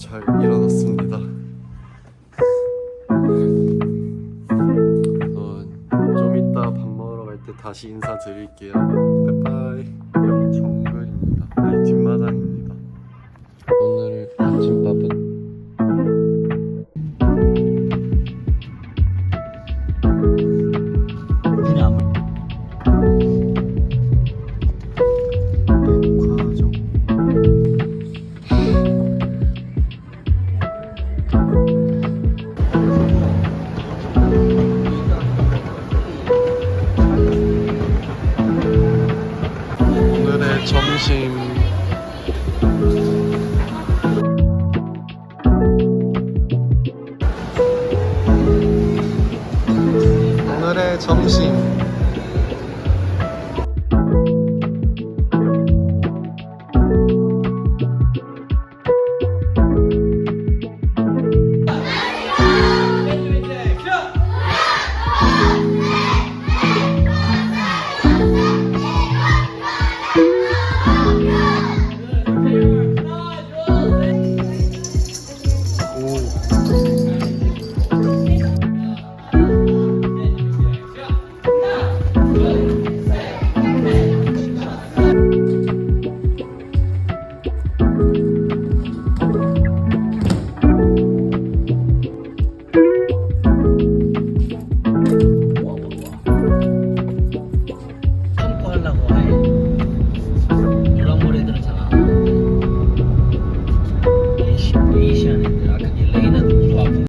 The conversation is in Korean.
잘 일어났습니다. 어, 좀 이따 밥 먹으러 갈 때 다시 인사드릴게요. 빠이빠이. 정글입니다. 아니 뒷마당입니다. 오늘 아침밥은 오늘의 점심. 오늘의 점심 第一线，那肯定累。